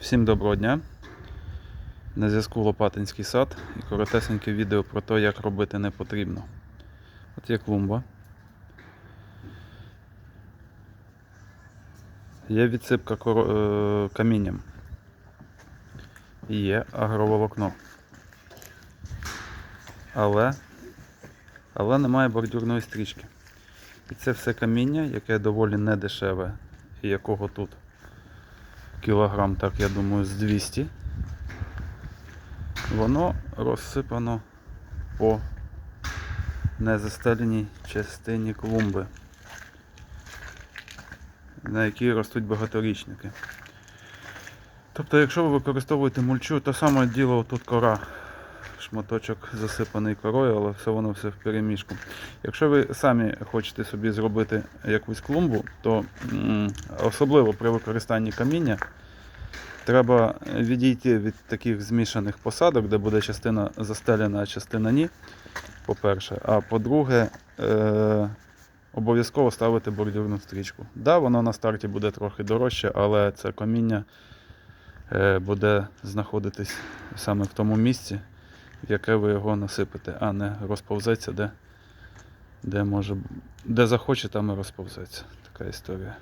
Всім доброго дня. На зв'язку Лопатинський сад і коротесеньке відео про те, як робити не потрібно. От є клумба. Є відсипка коро- е, камінням. І Є агроволокно. Але, але немає бордюрної стрічки. І це все каміння, яке доволі недешеве, і якого тут кілограм, так я думаю, з 200. Воно розсипано по незастеленій частині клумби, на якій ростуть багаторічники. Тобто, якщо ви використовуєте мульчу, то саме діло тут кора. Шматочок засипаний корою, але все воно все в переміжку. Якщо ви самі хочете собі зробити якусь клумбу, то особливо при використанні каміння треба відійти від таких змішаних посадок, де буде частина застелена, а частина ні. По-перше, а по-друге, е- обов'язково ставити бордюрну стрічку. Да, воно на старті буде трохи дорожче, але це каміння е, буде знаходитись саме в тому місці, яке ви його насипете, а не розповзеться, де, де, може, де захоче, там і розповзеться. Така історія.